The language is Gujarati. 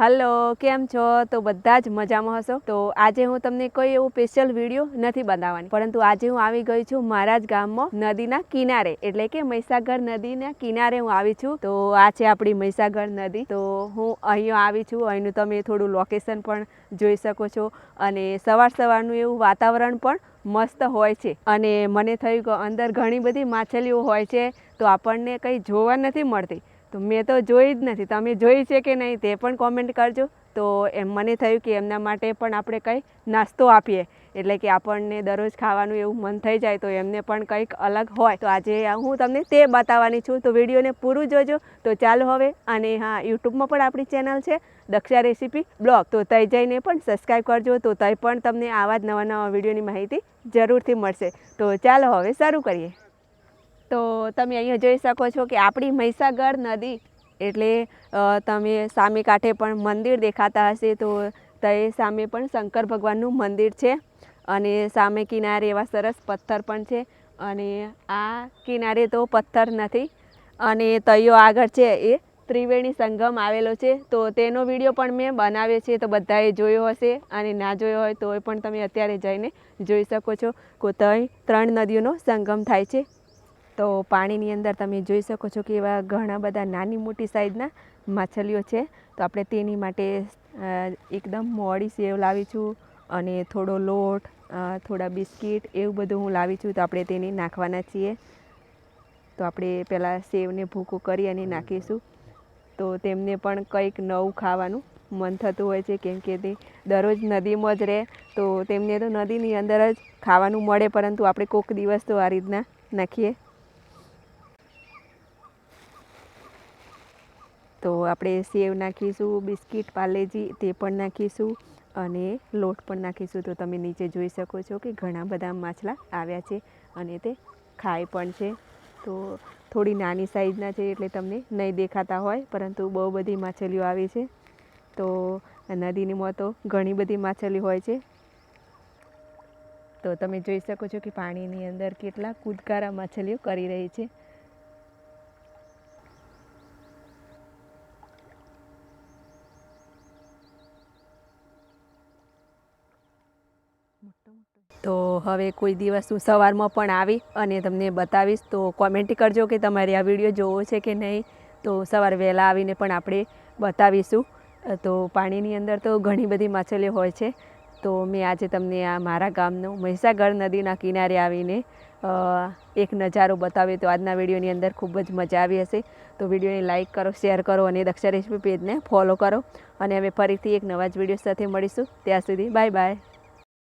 હલો, કેમ છો? તો બધા જ મજામાં હશો? તો આજે હું તમને કોઈ એવું સ્પેશિયલ વીડિયો નથી બનાવવાની. પરંતુ આજે હું આવી ગઈ છું મારા જ ગામમાં નદીના કિનારે. એટલે કે મહીસાગર નદીના કિનારે હું આવી છું. તો આ છે આપણી મહીસાગર નદી. તો હું અહીંયા આવી છું. અહીંનું તમે થોડું લોકેશન પણ જોઈ શકો છો. અને સવાર સવારનું એવું વાતાવરણ પણ મસ્ત હોય છે. અને મને થયું કે અંદર ઘણી બધી માછલીઓ હોય છે. તો આપણને કંઈ જોવા નથી મળતી. તો મેં તો જોઈ જ નથી. તમે જોઈ છે કે નહીં તે પણ કોમેન્ટ કરજો. તો એમ મને થયું કે એમના માટે પણ આપણે કંઈ નાસ્તો આપીએ. એટલે કે આપણને દરરોજ ખાવાનું એવું મન થઈ જાય તો એમને પણ કંઈક અલગ હોય. તો આજે હું તમને તે બતાવવાની છું. તો વિડીયોને પૂરું જોજો. તો ચાલો હવે અને હા, યુટ્યુબમાં પણ આપણી ચેનલ છે, દક્ષા રેસીપી બ્લોગ. તો તઈ જઈને પણ સબસ્ક્રાઈબ કરજો. તો તઈ પણ તમને આવા જ નવા નવા વિડીયોની માહિતી જરૂરથી મળશે. તો ચાલો હવે શરૂ કરીએ. તો તમે અહીંયા જોઈ શકો છો કે આપણી મહીસાગર નદી એટલે તમે સામે કાંઠે પણ મંદિર દેખાતા હશે તો તે સામે પણ શંકર ભગવાનનું મંદિર છે અને સામે કિનારે એવા સરસ પથ્થર પણ છે અને આ કિનારે તો પથ્થર નથી અને તૈયો આગળ છે એ ત્રિવેણી સંગમ આવેલો છે. તો તેનો વીડિયો પણ મેં બનાવ્યો છે તો બધાએ જોયો હશે અને ના જોયો હોય તો પણ તમે અત્યારે જઈને જોઈ શકો છો કે ત્યાં ત્રણ નદીઓનો સંગમ થાય છે. તો પાણીની અંદર તમે જોઈ શકો છો કે એવા ઘણા બધા નાની મોટી સાઈઝના માછલીઓ છે. તો આપણે તેની માટે એકદમ મોડી સેવ લાવી છું અને થોડો લોટ થોડા બિસ્કિટ એવું બધું હું લાવી છું. તો આપણે તેને નાખવાના છીએ. તો આપણે પહેલાં સેવને ભૂકું કરી અને નાખીશું. તો તેમને પણ કંઈક નવું ખાવાનું મન થતું હોય છે, કેમ કે તે દરરોજ નદીમાં જ રહે. તો તેમને તો નદીની અંદર જ ખાવાનું મળે, પરંતુ આપણે કોઈક દિવસ તો આ રીતના નાખીએ. તો આપણે સેવ નાખીશું, બિસ્કિટ પાર્લેજી તે પણ નાખીશું અને લોટ પણ નાખીશું. તો તમે નીચે જોઈ શકો છો કે ઘણા બધા માછલા આવ્યા છે અને તે ખાય પણ છે. તો થોડી નાની સાઈઝના છે એટલે તમને નહીં દેખાતા હોય, પરંતુ બહુ બધી માછલીઓ આવી છે. તો નદીનીમાં તો ઘણી બધી માછલી હોય છે. તો તમે જોઈ શકો છો કે પાણીની અંદર કેટલા કૂદકારા માછલીઓ કરી રહી છે. તો હવે કોઈ દિવસ હું સવારમાં પણ આવી અને તમને બતાવીશ. તો કોમેન્ટ કરજો કે તમારે આ વીડિયો જોવો છે કે નહીં. તો સવારે વહેલા આવીને પણ આપણે બતાવીશું. તો પાણીની અંદર તો ઘણી બધી માછલીઓ હોય છે. તો મેં આજે તમને આ મારા ગામનો મહીસાગર નદીના કિનારે આવીને એક નજારો બતાવ્યો. તો આજના વિડીયોની અંદર ખૂબ જ મજા આવી હશે. તો વિડીયોને લાઇક કરો, શેર કરો અને દક્ષા રેસીપી પેજને ફોલો કરો. અને હવે ફરીથી એક નવા જ વીડિયો સાથે મળીશું. ત્યાં સુધી બાય બાય.